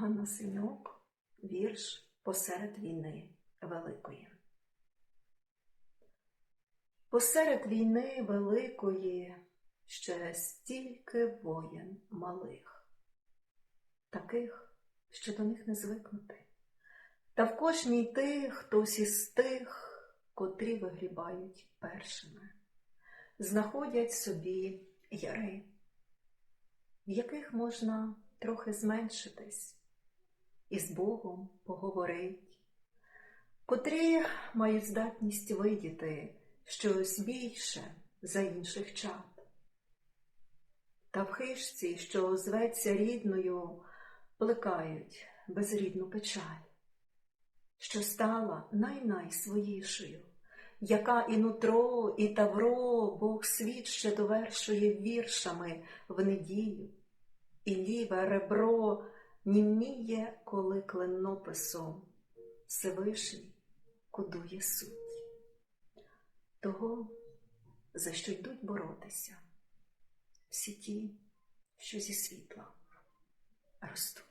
Ганна Синюк, вірш Посеред війни Великої. Посеред війни великої ще стільки воєн малих, таких, що до них не звикнути. Та в кожній тих хтось із тих, котрі вигрібають першими, знаходять собі яри, в яких можна трохи зменшитись і з Богом поговорить, котрі мають здатність видіти щось більше за інших чад. Та в хижці, що зветься рідною, плекають безрідну печаль, що стала най-най яка і нутро, і тавро Бог світ ще довершує віршами в неділю, і ліве ребро німіє, коли клинописом Всевишній кодує суть того, за що йдуть боротися всі ті, що зі світла ростуть.